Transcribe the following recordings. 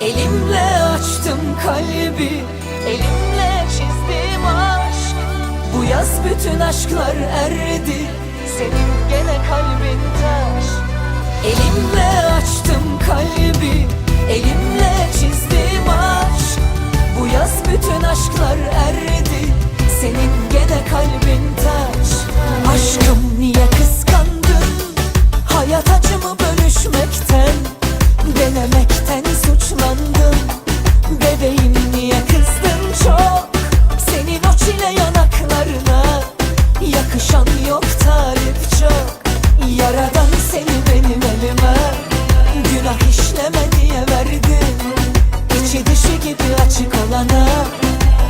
Elimle açtım kalbi Elimle çizdim aşk Bu yaz bütün aşklar erdi Senin gene kalbin taş. Elimle açtım kalbi İşleme diye verdim İçi dışı gibi açık olana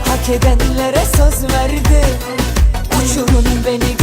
Hak edenlere söz verdim Uçurun beni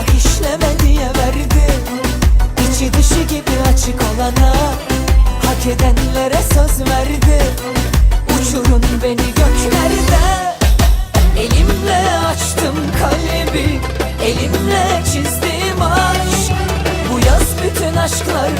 Günah işleme diye verdim. İçi dışı gibi açık olana Hak edenlere söz verdim. Uçurun beni göklerde. Elimle açtım kalbi Elimle çizdim aşk Bu yaz bütün aşklar